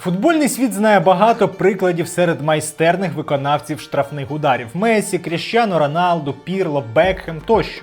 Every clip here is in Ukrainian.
Футбольний світ знає багато прикладів серед майстерних виконавців штрафних ударів: Месі, Кріщано, Роналду, Пірло, Бекхем тощо.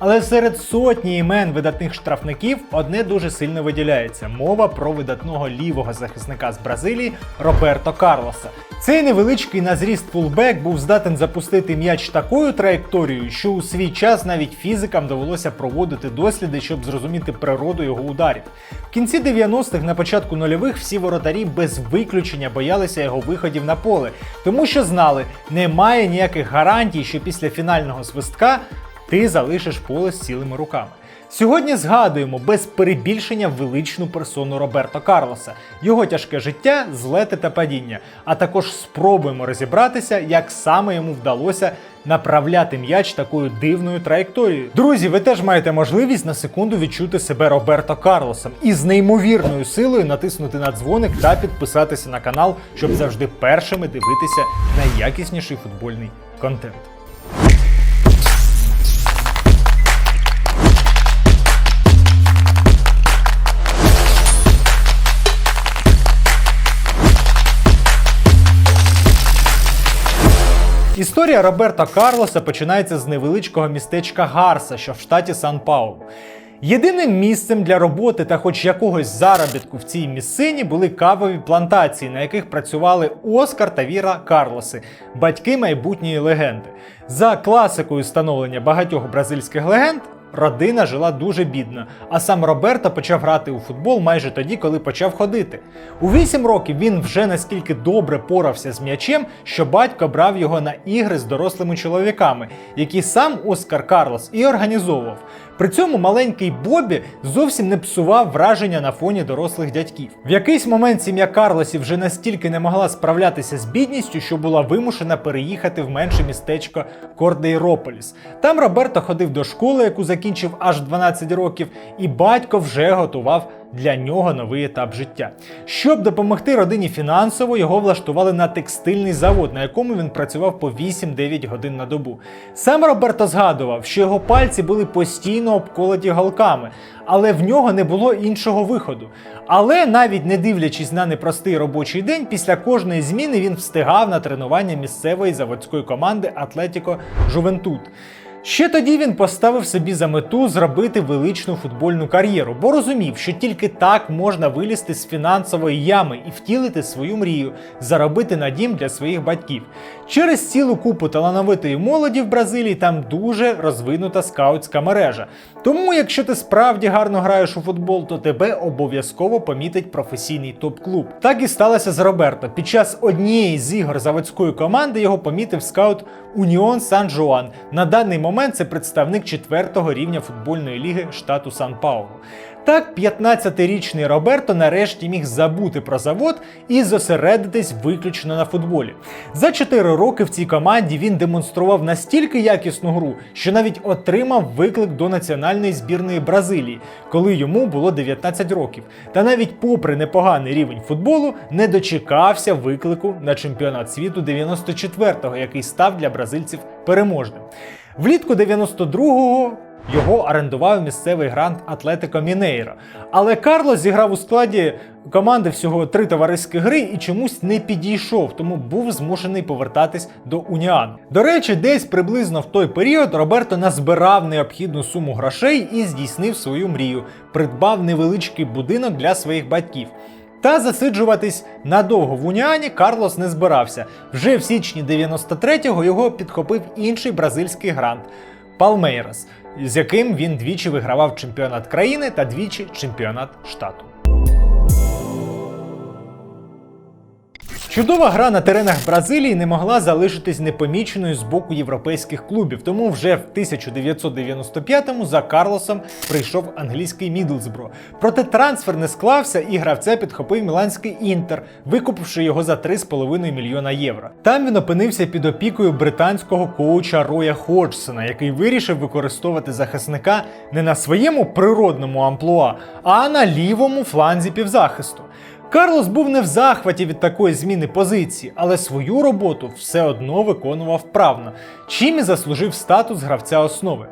Але серед сотні імен видатних штрафників одне дуже сильно виділяється: мова про видатного лівого захисника з Бразилії Роберто Карлоса. Цей невеличкий на зріст фулбек був здатен запустити м'яч такою траєкторією, що у свій час навіть фізикам довелося проводити досліди, щоб зрозуміти природу його ударів. В кінці 90-х, на початку нульових, всі воротарі без виключення боялися його виходів на поле, тому що знали, немає ніяких гарантій, що після фінального свистка ти залишиш поле з цілими руками. Сьогодні згадуємо без перебільшення величну персону Роберто Карлоса, його тяжке життя, злети та падіння, а також спробуємо розібратися, як саме йому вдалося направляти м'яч такою дивною траєкторією. Друзі, ви теж маєте можливість на секунду відчути себе Роберто Карлосом і з неймовірною силою натиснути на дзвоник та підписатися на канал, щоб завжди першими дивитися найякісніший футбольний контент. Історія Роберта Карлоса починається з невеличкого містечка Гарса, що в штаті Сан-Паулу. Єдиним місцем для роботи та хоч якогось заробітку в цій місцині були кавові плантації, на яких працювали Оскар та Віра Карлоси, батьки майбутньої легенди. За класикою становлення багатьох бразильських легенд. Родина жила дуже бідно, а сам Роберто почав грати у футбол майже тоді, коли почав ходити. У 8 років він вже настільки добре порався з м'ячем, що батько брав його на ігри з дорослими чоловіками, які сам Оскар Карлос і організовував. При цьому маленький Бобі зовсім не псував враження на фоні дорослих дядьків. В якийсь момент сім'я Карлосів вже настільки не могла справлятися з бідністю, що була вимушена переїхати в менше містечко Кордейрополіс. Там Роберто ходив до школи, яку закінчив аж 12 років, і батько вже готував для нього новий етап життя. Щоб допомогти родині фінансово, його влаштували на текстильний завод, на якому він працював по 8-9 годин на добу. Сам Роберто згадував, що його пальці були постійно обколоті голками, але в нього не було іншого виходу. Але навіть не дивлячись на непростий робочий день, після кожної зміни він встигав на тренування місцевої заводської команди Атлетіко Жувентут. Ще тоді він поставив собі за мету зробити величну футбольну кар'єру, бо розумів, що тільки так можна вилізти з фінансової ями і втілити свою мрію, заробити на дім для своїх батьків. Через цілу купу талановитої молоді в Бразилії там дуже розвинута скаутська мережа. Тому, якщо ти справді гарно граєш у футбол, то тебе обов'язково помітить професійний топ-клуб. Так і сталося з Роберто. Під час однієї з ігор заводської команди його помітив скаут Уніон Сан Жуан. На даний момент це представник четвертого рівня футбольної ліги штату Сан-Паулу. Так, 15-річний Роберто нарешті міг забути про завод і зосередитись виключно на футболі. За 4 роки в цій команді він демонстрував настільки якісну гру, що навіть отримав виклик до національної збірної Бразилії, коли йому було 19 років. Та навіть попри непоганий рівень футболу, не дочекався виклику на чемпіонат світу 94-го, який став для бразильців переможним. Влітку 92-го його орендував місцевий грант Атлетико Мінейро. Але Карло зіграв у складі команди всього три товариські гри і чомусь не підійшов, тому був змушений повертатись до Уніану. До речі, десь приблизно в той період Роберто назбирав необхідну суму грошей і здійснив свою мрію, придбав невеличкий будинок для своїх батьків. Та засиджуватись надовго в Уніані Карлос не збирався. Вже в січні 93-го його підхопив інший бразильський грант Палмейрас, з яким він двічі вигравав чемпіонат країни та двічі чемпіонат штату. Чудова гра на теренах Бразилії не могла залишитись непоміченою з боку європейських клубів, тому вже в 1995-му за Карлосом прийшов англійський Мідлсбро. Проте трансфер не склався і гравця підхопив міланський інтер, викупивши його за 3,5 мільйона євро. Там він опинився під опікою британського коуча Роя Ходжсона, який вирішив використовувати захисника не на своєму природному амплуа, а на лівому фланзі півзахисту. Карлос був не в захваті від такої зміни позиції, але свою роботу все одно виконував вправно, чим і заслужив статус гравця основи.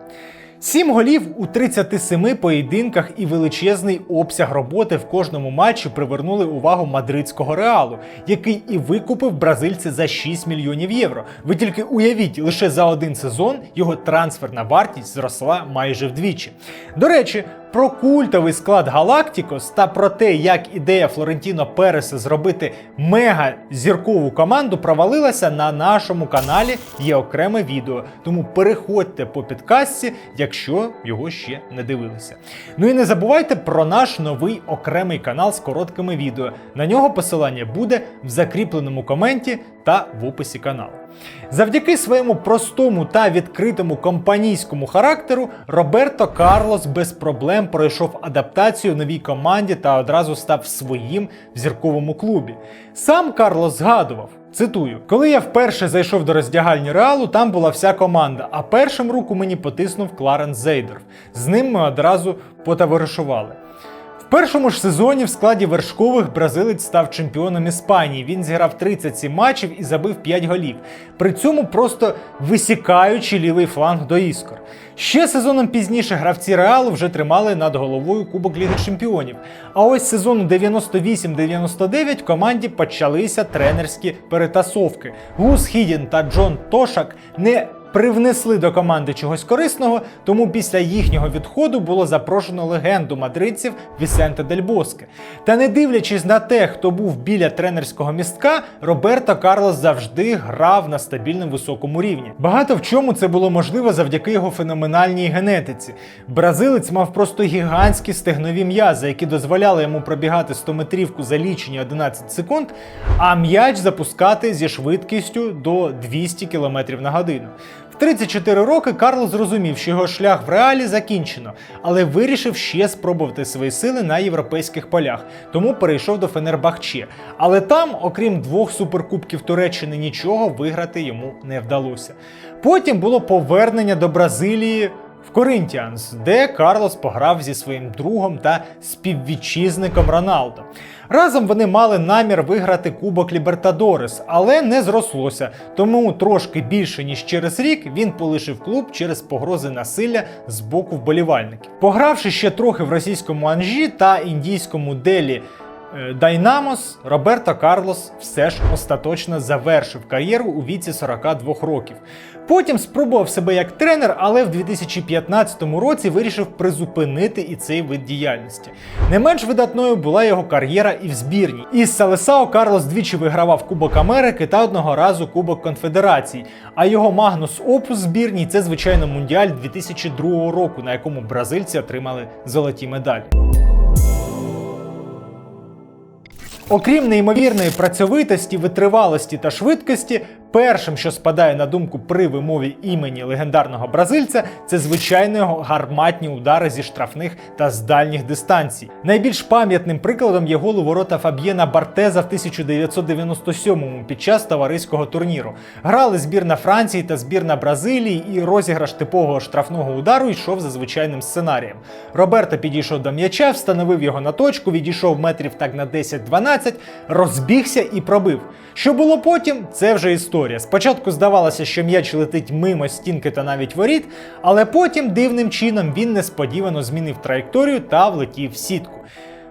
Сім голів у 37 поєдинках і величезний обсяг роботи в кожному матчі привернули увагу мадридського реалу, який і викупив бразильця за 6 мільйонів євро. Ви тільки уявіть, лише за один сезон його трансферна вартість зросла майже вдвічі. До речі, про культовий склад Галактикос та про те, як ідея Флорентіно Переса зробити мега зіркову команду провалилася на нашому каналі. Є окреме відео. Тому переходьте по підкастці, якщо його ще не дивилися. Ну і не забувайте про наш новий окремий канал з короткими відео. На нього посилання буде в закріпленому коменті та в описі каналу. Завдяки своєму простому та відкритому компанійському характеру Роберто Карлос без проблем пройшов адаптацію новій команді та одразу став своїм в зірковому клубі. Сам Карлос згадував. Цитую, коли я вперше зайшов до роздягальні реалу, там була вся команда, а першим руку мені потиснув Кларенс Зейдерф. З ним ми одразу потоваришували. В першому ж сезоні в складі вершкових бразилець став чемпіоном Іспанії. Він зіграв 37 матчів і забив 5 голів. При цьому просто висікаючи лівий фланг до іскор. Ще сезоном пізніше гравці Реалу вже тримали над головою Кубок Ліги Чемпіонів. А ось сезону 98-99 команді почалися тренерські перетасовки. Гус Хідін та Джон Тошак не привнесли до команди чогось корисного, тому після їхнього відходу було запрошено легенду мадридців Вісенте Дель Боске. Та не дивлячись на те, хто був біля тренерського містка, Роберто Карлос завжди грав на стабільному високому рівні. Багато в чому це було можливо завдяки його феноменальній генетиці. Бразилець мав просто гігантські стегнові м'язи, які дозволяли йому пробігати 100-метрівку за лічені 11 секунд, а м'яч запускати зі швидкістю до 200 км на годину. В 34 роки Карло зрозумів, що його шлях в реалі закінчено, але вирішив ще спробувати свої сили на європейських полях, тому перейшов до Фенербахче. Але там, окрім двох суперкубків Туреччини, нічого виграти йому не вдалося. Потім було повернення до Бразилії. В Коринтіанс, де Карлос пограв зі своїм другом та співвітчизником Роналдо. Разом вони мали намір виграти Кубок Лібертадорес, але не зрослося. Тому трошки більше ніж через рік він полишив клуб через погрози насилля з боку вболівальників. Погравши ще трохи в російському Анжі та індійському делі. Е, Дайнамос Роберто Карлос все ж остаточно завершив кар'єру у віці 42 років. Потім спробував себе як тренер, але в 2015 році вирішив призупинити і цей вид діяльності. Не менш видатною була його кар'єра і в збірні. Із Салесао Карлос двічі вигравав Кубок Америки та одного разу Кубок Конфедерацій. А його Магнус Опус збірній це звичайно мундіаль 2002 року, на якому бразильці отримали золоті медалі. Окрім неймовірної працьовитості, витривалості та швидкості, першим, що спадає на думку при вимові імені легендарного бразильця, це звичайно його гарматні удари зі штрафних та з дальніх дистанцій. Найбільш пам'ятним прикладом є гол у ворота Фаб'єна Бартеза в 1997-му під час товариського турніру. Грали збірна Франції та збірна Бразилії, і розіграш типового штрафного удару йшов за звичайним сценарієм. Роберто підійшов до м'яча, встановив його на точку, відійшов метрів так на 10-12, розбігся і пробив. Що було потім, це вже історія. Спочатку здавалося, що м'яч летить мимо стінки та навіть воріт, але потім дивним чином він несподівано змінив траєкторію та влетів в сітку.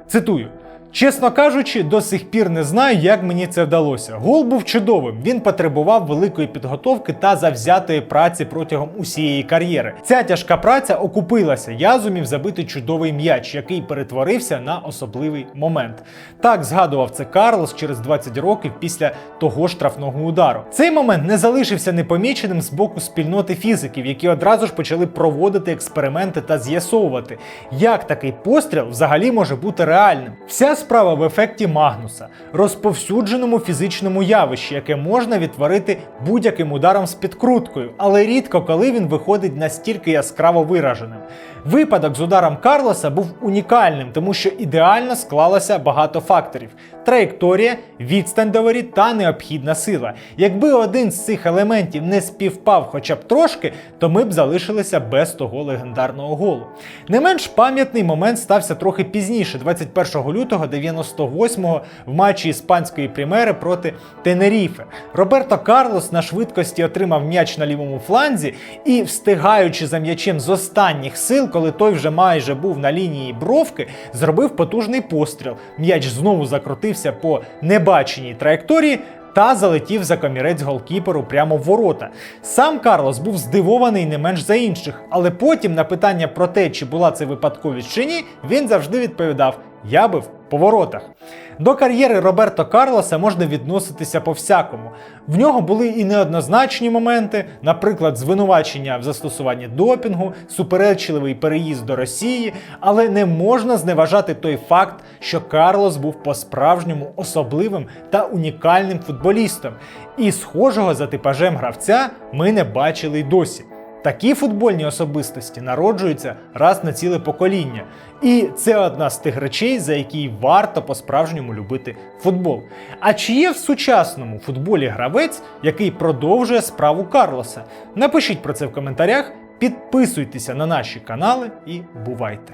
Цитую. Чесно кажучи, до сих пір не знаю, як мені це вдалося. Гол був чудовим. Він потребував великої підготовки та завзятої праці протягом усієї кар'єри. Ця тяжка праця окупилася. Я зумів забити чудовий м'яч, який перетворився на особливий момент. Так згадував це Карлос через 20 років після того штрафного удару. Цей момент не залишився непоміченим з боку спільноти фізиків, які одразу ж почали проводити експерименти та з'ясовувати, як такий постріл взагалі може бути реальним. Вся справа в ефекті Магнуса, розповсюдженому фізичному явищі, яке можна відтворити будь-яким ударом з підкруткою, але рідко коли він виходить настільки яскраво вираженим. Випадок з ударом Карлоса був унікальним, тому що ідеально склалося багато факторів: траєкторія, відстань до воріт та необхідна сила. Якби один з цих елементів не співпав хоча б трошки, то ми б залишилися без того легендарного голу. Не менш пам'ятний момент стався трохи пізніше, 21 лютого 98-го в матчі іспанської примери проти Тенеріфе. Роберто Карлос на швидкості отримав м'яч на лівому фланзі і, встигаючи за м'ячем з останніх сил, коли той вже майже був на лінії бровки, зробив потужний постріл. М'яч знову закрутився по небаченій траєкторії. Та залетів за комірець голкіперу прямо в ворота. Сам Карлос був здивований не менш за інших, але потім на питання про те, чи була це випадковість чи ні, він завжди відповідав: Я бив по воротах. До кар'єри Роберто Карлоса можна відноситися по всякому. В нього були і неоднозначні моменти, наприклад, звинувачення в застосуванні допінгу, суперечливий переїзд до Росії, але не можна зневажати той факт, що Карлос був по-справжньому особливим та унікальним футболістом, і схожого за типажем гравця ми не бачили й досі. Такі футбольні особистості народжуються раз на ціле покоління. І це одна з тих речей, за які варто по-справжньому любити футбол. А чи є в сучасному футболі гравець, який продовжує справу Карлоса? Напишіть про це в коментарях, підписуйтеся на наші канали і бувайте!